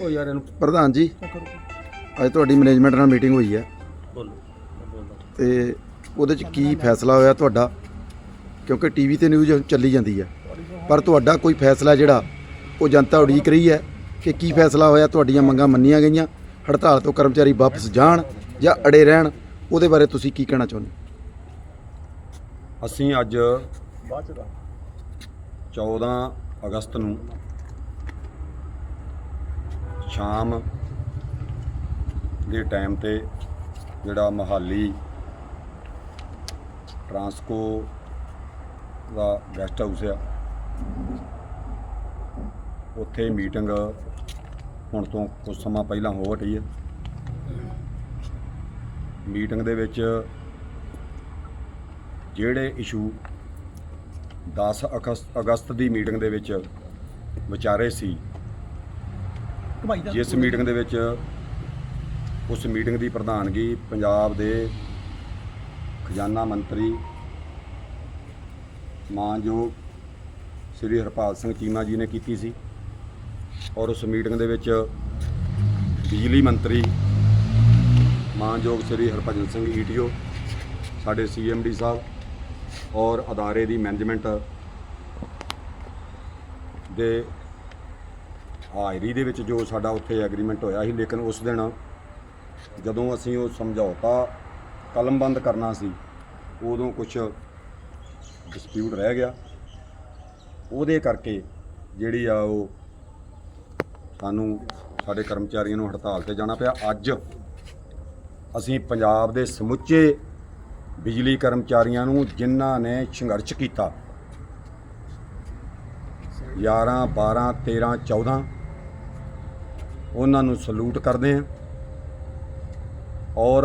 ਉਹ ਯਾਰ ਇਹਨੂੰ ਪ੍ਰਧਾਨ ਜੀ ਅੱਜ ਤੁਹਾਡੀ ਮੈਨੇਜਮੈਂਟ ਨਾਲ ਮੀਟਿੰਗ ਹੋਈ ਹੈ। ਤੇ ਉਹਦੇ ਚ ਕੀ ਫੈਸਲਾ ਹੋਇਆ ਤੁਹਾਡਾ? ਕਿਉਂਕਿ ਟੀਵੀ ਤੇ ਨਿਊਜ਼ ਚੱਲੀ ਜਾਂਦੀ ਹੈ। ਪਰ ਤੁਹਾਡਾ ਕੋਈ ਫੈਸਲਾ ਜਿਹੜਾ ਉਹ ਜਨਤਾ ਉਡੀਕ ਰਹੀ ਹੈ ਕਿ ਕੀ ਫੈਸਲਾ ਹੋਇਆ? ਤੁਹਾਡੀਆਂ ਮੰਗਾਂ ਮੰਨੀਆਂ ਗਈਆਂ। ਹੜਤਾਲ ਤੋਂ ਕਰਮਚਾਰੀ ਵਾਪਸ ਜਾਣ ਜਾਂ ਅੜੇ ਰਹਿਣ ਉਹਦੇ ਬਾਰੇ ਤੁਸੀਂ ਕੀ ਕਹਿਣਾ ਚਾਹੁੰਦੇ ਅਸੀਂ ਅੱਜ 14 ਅਗਸਤ ਨੂੰ ਸ਼ਾਮ ਦੇ ਟਾਈਮ ਤੇ ਜਿਹੜਾ ਮਹਾਲੀ ਟਰਾਂਸਕੋ ਦਾ ਗੈਸਟ ਹਾਊਸ ਆ ਉੱਥੇ ਮੀਟਿੰਗ ਹੁਣ ਤੋਂ ਕੁਝ ਸਮਾਂ ਪਹਿਲਾਂ ਹੋ ਹਟੀ ਹੈ। ਮੀਟਿੰਗ ਦੇ ਵਿੱਚ ਜਿਹੜੇ ਇਸ਼ੂ 10 ਅਗਸਤ ਅਗਸਤ ਦੀ ਮੀਟਿੰਗ ਦੇ ਵਿੱਚ ਵਿਚਾਰੇ ਸੀ ਜਿਸ ਮੀਟਿੰਗ ਦੇ ਵਿੱਚ ਉਸ ਮੀਟਿੰਗ ਦੀ ਪ੍ਰਧਾਨਗੀ ਪੰਜਾਬ ਦੇ ਖਜ਼ਾਨਾ ਮੰਤਰੀ ਮਾਨਯੋਗ ਸ੍ਰੀ ਹਰਪਾਲ ਸਿੰਘ ਚੀਮਾ ਜੀ ਨੇ ਕੀਤੀ ਸੀ ਔਰ ਉਸ ਮੀਟਿੰਗ ਦੇ ਵਿੱਚ ਬਿਜਲੀ ਮੰਤਰੀ ਮਾਨਯੋਗ ਸ੍ਰੀ ਹਰਭਜਨ ਸਿੰਘ ਈਟੀਓ ਸਾਡੇ ਸੀਐਮਡੀ ਸਾਹਿਬ ਔਰ ਅਦਾਰੇ ਦੀ ਮੈਨੇਜਮੈਂਟ ਦੇ ਹਾਜ਼ਰੀ ਦੇ ਵਿੱਚ ਜੋ ਸਾਡਾ ਉੱਥੇ ਐਗਰੀਮੈਂਟ ਹੋਇਆ ਸੀ, ਲੇਕਿਨ ਉਸ ਦਿਨ ਜਦੋਂ ਅਸੀਂ ਉਹ ਸਮਝੌਤਾ ਕਲਮਬੰਦ ਕਰਨਾ ਸੀ, ਉਦੋਂ ਕੁਝ ਡਿਸਪਿਊਟ ਰਹਿ ਗਿਆ। ਉਹਦੇ ਕਰਕੇ ਜਿਹੜੀ ਆ ਉਹ ਸਾਨੂੰ ਸਾਡੇ ਕਰਮਚਾਰੀਆਂ ਨੂੰ ਹੜਤਾਲ ਤੇ ਜਾਣਾ ਪਿਆ। ਅੱਜ ਅਸੀਂ ਪੰਜਾਬ ਦੇ ਸਮੁੱਚੇ ਬਿਜਲੀ ਕਰਮਚਾਰੀਆਂ ਨੂੰ ਜਿਨ੍ਹਾਂ ਨੇ ਸੰਘਰਸ਼ ਕੀਤਾ। 11 12 13 14 ਉਹਨਾਂ ਨੂੰ ਸਲੂਟ ਕਰਦੇ ਹਾਂ। ਔਰ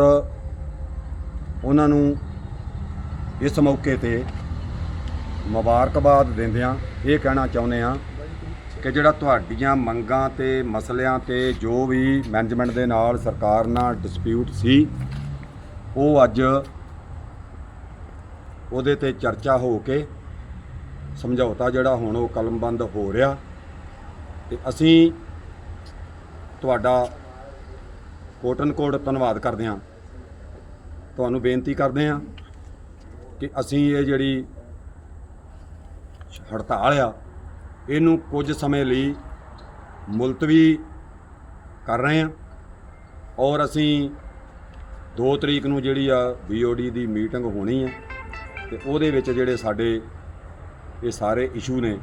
ਉਹਨਾਂ ਨੂੰ ਇਸ ਮੌਕੇ ਤੇ ਮੁਬਾਰਕਬਾਦ ਦਿੰਦਿਆਂ ਇਹ ਕਹਿਣਾ ਚਾਹੁੰਦੇ ਹਾਂ ਕਿ ਜਿਹੜਾ ਤੁਹਾਡੀਆਂ ਮੰਗਾਂ ਤੇ ਮਸਲਿਆਂ ਤੇ ਜੋ ਵੀ ਮੈਨੇਜਮੈਂਟ ਦੇ ਨਾਲ ਸਰਕਾਰ ਨਾਲ ਡਿਸਪਿਊਟ ਸੀ, ਉਹ ਅੱਜ ਉਹਦੇ ਤੇ ਚਰਚਾ ਹੋ ਕੇ ਸਮਝੌਤਾ ਜਿਹੜਾ ਹੁਣ ਉਹ ਕਲਮਬੰਦ ਹੋ ਰਿਹਾ ਤੇ ਅਸੀਂ ਤੁਹਾਡਾ ਕੋਟਨ ਕੋਟ ਧੰਨਵਾਦ ਕਰਦੇ ਹਾਂ। ਤੁਹਾਨੂੰ ਬੇਨਤੀ ਕਰਦੇ ਹਾਂ ਕਿ ਅਸੀਂ ਇਹ ਜਿਹੜੀ ਹੜਤਾਲ ਆ, ਇਹਨੂੰ ਕੁਝ ਸਮੇਂ ਲਈ ਮੁਲਤਵੀ ਕਰ ਰਹੇ ਹਾਂ ਔਰ ਅਸੀਂ 2 ਤਰੀਕ ਨੂੰ ਜਿਹੜੀ ਆ ਬੀਓਡੀ ਦੀ ਮੀਟਿੰਗ ਹੋਣੀ ਹੈ ਤੇ ਉਹਦੇ ਵਿੱਚ ਜਿਹੜੇ ਸਾਡੇ ਇਹ ਸਾਰੇ ਇਸ਼ੂ ਨੇ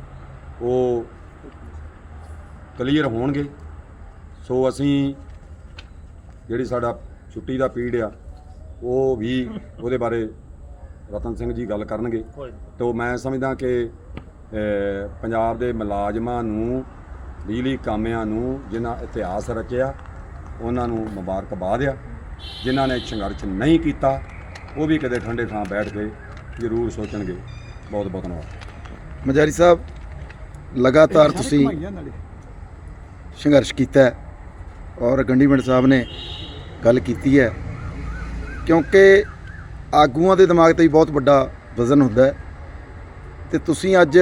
ਉਹ ਕਲੀਅਰ ਹੋਣਗੇ। ਸੋ ਅਸੀਂ ਜਿਹੜੀ ਸਾਡਾ ਛੁੱਟੀ ਦਾ ਪੀੜ ਆ ਉਹ ਵੀ ਉਹਦੇ ਬਾਰੇ ਰਤਨ ਸਿੰਘ ਜੀ ਗੱਲ ਕਰਨਗੇ। ਤੋ ਮੈਂ ਸਮਝਦਾ ਕਿ ਪੰਜਾਬ ਦੇ ਮੁਲਾਜ਼ਮਾਂ ਨੂੰ ਬਿਜਲੀ ਕਾਮਿਆਂ ਨੂੰ ਜਿਨ੍ਹਾਂ ਇਤਿਹਾਸ ਰਚਿਆ ਉਹਨਾਂ ਨੂੰ ਮੁਬਾਰਕਬਾਦ ਆ। ਜਿਨ੍ਹਾਂ ਨੇ ਸੰਘਰਸ਼ ਨਹੀਂ ਕੀਤਾ ਉਹ ਵੀ ਕਦੇ ਠੰਡੇ ਥਾਂ ਬੈਠ ਕੇ ਜ਼ਰੂਰ ਸੋਚਣਗੇ। ਬਹੁਤ ਬਹੁਤ ਧੰਨਵਾਦ। ਮਜਾਰੀ ਸਾਹਿਬ ਲਗਾਤਾਰ ਤੁਸੀਂ ਸੰਘਰਸ਼ ਕੀਤਾ ਹੈ ਔਰ ਗੰਡੀਮੰਡ ਸਾਹਿਬ ਨੇ ਗੱਲ ਕੀਤੀ ਹੈ। ਕਿਉਂਕਿ ਆਗੂਆਂ ਦੇ ਦਿਮਾਗ ਤੇ ਵੀ ਬਹੁਤ ਵੱਡਾ ਵਜ਼ਨ ਹੁੰਦਾ ਹੈ ਤੇ ਤੁਸੀਂ ਅੱਜ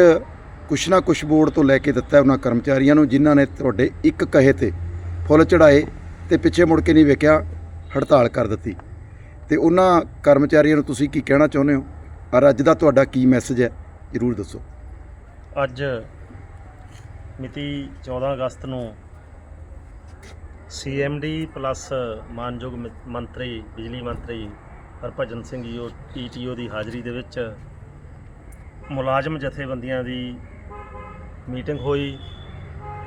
ਕੁਛ ਨਾ ਕੁਛ ਬੋਰਡ ਤੋਂ ਲੈ ਕੇ ਦਿੱਤਾ ਉਹਨਾਂ ਕਰਮਚਾਰੀਆਂ ਨੂੰ ਜਿਨ੍ਹਾਂ ਨੇ ਤੁਹਾਡੇ ਇੱਕ ਕਹੇ ਤੇ ਫੁੱਲ ਚੜਾਏ ਤੇ ਪਿੱਛੇ ਮੁੜ ਕੇ ਨਹੀਂ ਵੇਖਿਆ ਹੜਤਾਲ ਕਰ ਦਿੱਤੀ। ਤੇ ਉਹਨਾਂ ਕਰਮਚਾਰੀਆਂ ਨੂੰ ਤੁਸੀਂ ਕੀ ਕਹਿਣਾ ਚਾਹੁੰਦੇ ਹੋ? ਔਰ ਅੱਜ ਦਾ ਤੁਹਾਡਾ ਕੀ ਮੈਸੇਜ ਹੈ? ਜ਼ਰੂਰ ਦੱਸੋ। ਅੱਜ ਮਿਤੀ 14 ਅਗਸਤ ਨੂੰ ਸੀਐਮਡੀ ਪਲੱਸ ਮਾਨਯੋਗ ਮੰਤਰੀ, ਬਿਜਲੀ ਮੰਤਰੀ ਹਰਭਜਨ ਸਿੰਘ ਜੀ ਈਟੀਓ ਦੀ ਹਾਜ਼ਰੀ ਦੇ ਵਿੱਚ ਮੁਲਾਜ਼ਮ ਜਥੇਬੰਦੀਆਂ ਦੀ ਮੀਟਿੰਗ ਹੋਈ।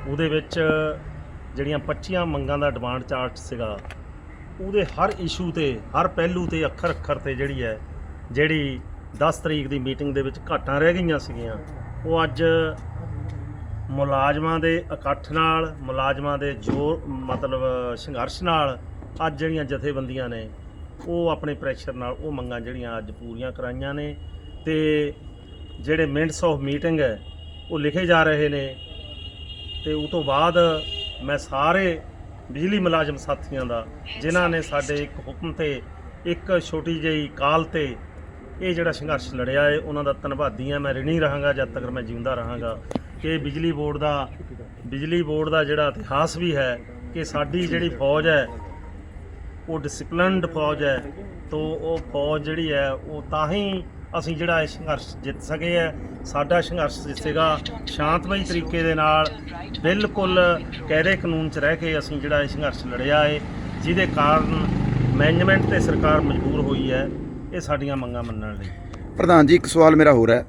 ਉਹਦੇ ਵਿੱਚ ਜਿਹੜੀਆਂ 25 ਮੰਗਾਂ ਦਾ ਡਿਮਾਂਡ ਚਾਰਟ ਸੀਗਾ, ਉਹਦੇ ਹਰ ਇਸ਼ੂ ਤੇ, ਹਰ ਪਹਿਲੂ ਤੇ ਅੱਖਰ ਅੱਖਰ ਤੇ ਜਿਹੜੀ ਹੈ, ਜਿਹੜੀ 10 ਤਰੀਕ ਦੀ ਮੀਟਿੰਗ ਦੇ ਵਿੱਚ ਘਾਟਾਂ ਰਹਿ ਗਈਆਂ ਸੀਗੀਆਂ। ਉਹ ਅੱਜ ਮੁਲਾਜ਼ਮਾਂ ਦੇ ਇਕੱਠ ਨਾਲ, ਮੁਲਾਜ਼ਮਾਂ ਦੇ ਜ਼ੋਰ, ਮਤਲਬ ਸੰਘਰਸ਼ ਨਾਲ ਅੱਜ ਜਿਹੜੀਆਂ ਜਥੇਬੰਦੀਆਂ ਨੇ, ਉਹ ਆਪਣੇ ਪ੍ਰੈਸ਼ਰ ਨਾਲ ਉਹ ਮੰਗਾਂ ਜਿਹੜੀਆਂ ਅੱਜ ਪੂਰੀਆਂ ਕਰਾਈਆਂ ਨੇ ਤੇ ਜਿਹੜੇ ਮਿੰਟਸ ਆਫ ਮੀਟਿੰਗ ਹੈ, ਉਹ ਲਿਖੇ ਜਾ ਰਹੇ ਨੇ ਤੇ ਉਹ ਤੋਂ ਬਾਅਦ ਮੈਂ ਸਾਰੇ ਬਿਜਲੀ ਮੁਲਾਜ਼ਮ ਸਾਥੀਆਂ ਦਾ, ਜਿਨ੍ਹਾਂ ਨੇ ਸਾਡੇ ਇੱਕ ਹੁਕਮ ਤੇ, ਇੱਕ ਛੋਟੀ ਜਿਹੀ ਕਾਲ ਤੇ ਇਹ ਜਿਹੜਾ ਸੰਘਰਸ਼ ਲੜਿਆ ਹੈ ਉਹਨਾਂ ਦਾ ਧੰਨਵਾਦੀ ਆ ਮੈਂ ਰਿਣੀ ਰਹਾਂਗਾ, ਜਦ ਤੱਕ ਮੈਂ ਜਿਉਂਦਾ ਰਹਾਂਗਾ। ਕਿ ਬਿਜਲੀ ਬੋਰਡ ਦਾ, ਬਿਜਲੀ ਬੋਰਡ ਦਾ ਜਿਹੜਾ ਇਤਿਹਾਸ ਵੀ ਹੈ ਕਿ ਸਾਡੀ ਜਿਹੜੀ ਫੌਜ ਹੈ, ਉਹ ਡਿਸਪਲਿਨਡ ਫੌਜ ਹੈ। ਤੋਂ ਉਹ ਫੌਜ ਜਿਹੜੀ ਹੈ, ਉਹ ਤਾਂ ਹੀ ਅਸੀਂ ਜਿਹੜਾ ਇਹ ਸੰਘਰਸ਼ ਜਿੱਤ ਸਕੇ ਹੈ। ਸਾਡਾ ਸੰਘਰਸ਼ ਸੀਗਾ ਸ਼ਾਂਤਮਈ ਤਰੀਕੇ ਦੇ ਨਾਲ, ਬਿਲਕੁਲ ਕਾਇਦੇ ਕਾਨੂੰਨ 'ਚ ਰਹਿ ਕੇ ਅਸੀਂ ਜਿਹੜਾ ਇਹ ਸੰਘਰਸ਼ ਲੜਿਆ ਹੈ ਜਿਹਦੇ ਕਾਰਨ ਮੈਨੇਜਮੈਂਟ ਤੇ ਸਰਕਾਰ ਮਜਬੂਰ ਹੋਈ ਹੈ। ਇਹ ਸਾਡੀਆਂ ਮੰਗਾਂ ਮੰਨਣ ਲਈ। ਪ੍ਰਧਾਨ ਜੀ, ਇੱਕ ਸਵਾਲ ਮੇਰਾ ਹੋਰ ਹੈ।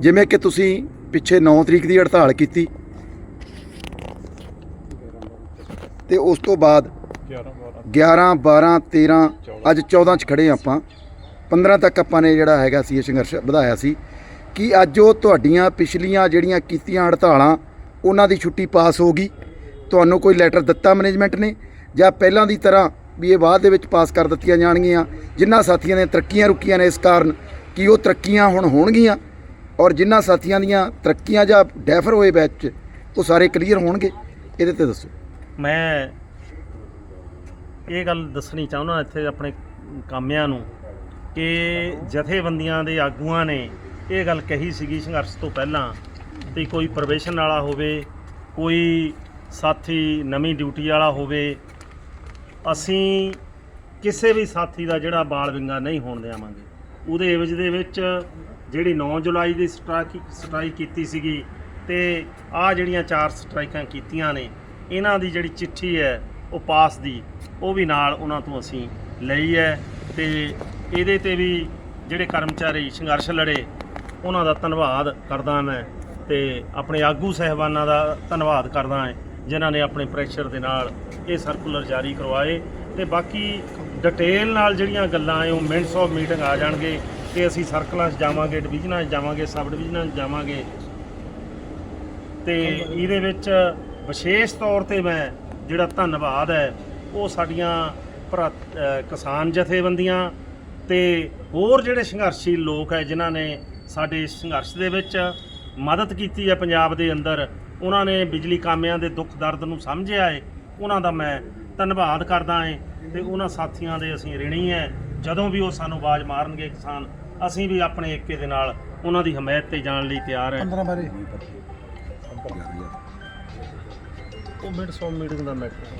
ਜਿਵੇਂ ਕਿ ਤੁਸੀਂ ਪਿੱਛੇ 9 ਤਰੀਕ ਦੀ ਹੜਤਾਲ ਕੀਤੀ ਤੇ ਉਸ ਤੋਂ ਬਾਅਦ 11 12 13 ਅੱਜ 14 ਚ ਖੜੇ ਹਾਂ ਆਪਾਂ। 15 ਤੱਕ ਆਪਾਂ ਨੇ ਜਿਹੜਾ ਹੈਗਾ ਸੀ, ਇਹ ਸੰਘਰਸ਼ ਵਧਾਇਆ ਸੀ। ਕਿ ਅੱਜ ਉਹ ਤੁਹਾਡੀਆਂ ਪਿਛਲੀਆਂ ਜਿਹੜੀਆਂ ਕੀਤੀਆਂ ਹੜਤਾਲਾਂ, ਉਹਨਾਂ ਦੀ ਛੁੱਟੀ ਪਾਸ ਹੋ ਗਈ? ਤੁਹਾਨੂੰ ਕੋਈ ਲੈਟਰ ਦਿੱਤਾ ਮੈਨੇਜਮੈਂਟ ਨੇ? ਜਾਂ ਪਹਿਲਾਂ ਦੀ ਤਰ੍ਹਾਂ ਵੀ ਇਹ ਬਾਅਦ ਦੇ ਵਿੱਚ ਪਾਸ ਕਰ ਦਿੱਤੀਆਂ ਜਾਣਗੀਆਂ। ਜਿਨ੍ਹਾਂ ਸਾਥੀਆਂ ਦੀਆਂ ਤਰੱਕੀਆਂ ਰੁਕੀਆਂ ਨੇ ਇਸ ਕਾਰਨ ਕਿ ਉਹ ਤਰੱਕੀਆਂ ਹੁਣ ਹੋਣਗੀਆਂ ਔਰ ਜਿਨ੍ਹਾਂ ਸਾਥੀਆਂ ਦੀਆਂ ਤਰੱਕੀਆਂ ਜਾਂ ਡੈਫਰ ਹੋਏ ਬੈਚ ਉਹ ਸਾਰੇ ਕਲੀਅਰ ਹੋਣਗੇ। ਇਹਦੇ ਤੇ ਦੱਸੋ। ਮੈਂ ਇਹ ਗੱਲ ਦੱਸਣੀ ਚਾਹੁੰਦਾ ਇੱਥੇ ਆਪਣੇ ਕਾਮਿਆਂ ਨੂੰ ਕਿ ਜਥੇਬੰਦੀਆਂ ਦੇ ਆਗੂਆਂ ਨੇ ਇਹ ਗੱਲ ਕਹੀ ਸੀਗੀ ਸੰਘਰਸ਼ ਤੋਂ ਪਹਿਲਾਂ ਤੇ ਕੋਈ ਪ੍ਰਵੇਸ਼ਨ ਵਾਲਾ ਹੋਵੇ, ਕੋਈ ਸਾਥੀ ਨਵੀਂ ਡਿਊਟੀ ਵਾਲਾ ਹੋਵੇ ਅਸੀਂ ਕਿਸੇ ਵੀ ਸਾਥੀ ਦਾ ਜਿਹੜਾ ਬਾਲ ਵਿੰਗਾ ਨਹੀਂ ਹੋਣ ਦੇਵਾਂਗੇ। ਉਹਦੇ ਇਵਜ ਦੇ ਵਿੱਚ ਜਿਹੜੀ 9 ਜੁਲਾਈ ਦੀ ਸਟ੍ਰਾਈਕ ਸਟ੍ਰਾਈਕ ਕੀਤੀ ਸੀਗੀ ਤੇ ਆ ਜਿਹੜੀਆਂ ਚਾਰ ਸਟ੍ਰਾਈਕਾਂ ਕੀਤੀਆਂ ਨੇ, ਇਹਨਾਂ ਦੀ ਜਿਹੜੀ ਚਿੱਠੀ ਹੈ, ਉਹ ਪਾਸ ਦੀ, ਉਹ ਵੀ ਨਾਲ ਉਹਨਾਂ ਤੋਂ ਅਸੀਂ ਲਈ ਹੈ ਤੇ ਇਹਦੇ ਤੇ ਵੀ ਜਿਹੜੇ ਕਰਮਚਾਰੀ ਸੰਘਰਸ਼ ਲੜੇ, ਉਹਨਾਂ ਦਾ ਧੰਨਵਾਦ ਕਰਦਾ ਮੈਂ ਤੇ ਆਪਣੇ ਆਗੂ ਸਹਿਬਾਨਾਂ ਦਾ ਧੰਨਵਾਦ ਕਰਦਾ ਹਾਂ। ਜਿਨ੍ਹਾਂ ਨੇ ਆਪਣੇ ਪ੍ਰੈਸ਼ਰ ਦੇ ਨਾਲ ਇਹ ਸਰਕੂਲਰ ਜਾਰੀ ਕਰਵਾਏ ਤੇ ਬਾਕੀ ਡਿਟੇਲ ਨਾਲ ਜਿਹੜੀਆਂ ਗੱਲਾਂ ਐ ਉਹ ਮਿੰਟਸ ਆਫ ਮੀਟਿੰਗ ਆ ਜਾਣਗੇ ਕਿ ਅਸੀਂ ਸਰਕਲਾਂ 'ਚ ਜਾਵਾਂਗੇ ਡਿਵੀਜ਼ਨਾਂ 'ਚ ਜਾਵਾਂਗੇ ਸਬ ਡਿਵੀਜ਼ਨਾਂ 'ਚ ਜਾਵਾਂਗੇ। ਤੇ ਇਹਦੇ ਵਿੱਚ ਵਿਸ਼ੇਸ਼ ਤੌਰ ਤੇ ਮੈਂ ਜਿਹੜਾ ਧੰਨਵਾਦ ਹੈ, ਉਹ ਸਾਡੀਆਂ ਭਰਾ ਕਿਸਾਨ ਜਥੇਬੰਦੀਆਂ ਤੇ ਹੋਰ ਜਿਹੜੇ ਸੰਘਰਸ਼ੀਲ ਲੋਕ ਹੈ, ਜਿਨ੍ਹਾਂ ਨੇ ਸਾਡੇ ਸੰਘਰਸ਼ ਦੇ ਵਿੱਚ ਮਦਦ ਕੀਤੀ ਹੈ ਪੰਜਾਬ ਦੇ ਅੰਦਰ ਉਹਨਾਂ ਨੇ ਬਿਜਲੀ ਕਾਮਿਆਂ ਦੇ ਦੁੱਖ ਦਰਦ ਨੂੰ ਸਮਝਿਆ ਹੈ ਉਹਨਾਂ ਦਾ ਮੈਂ ਧੰਨਵਾਦ ਕਰਦਾ ਹਾਂ ਤੇ ਉਹਨਾਂ ਸਾਥੀਆਂ ਦੇ ਅਸੀਂ ਰਿਣੀ ਹੈ ਜਦੋਂ ਵੀ ਉਹ ਸਾਨੂੰ ਆਵਾਜ਼ ਮਾਰਨਗੇ ਕਿਸਾਨ ਅਸੀਂ ਵੀ ਆਪਣੇ ਏਕੇ ਦੇ ਨਾਲ ਉਹਨਾਂ ਦੀ ਹਮਾਇਤ ਤੇ ਜਾਣ ਲਈ ਤਿਆਰ ਹੈ 15 ਬਾਰੇ। ਉਹ ਮਿੰਟ 100 ਮੀਟਿੰਗ ਦਾ ਮੈਟਰ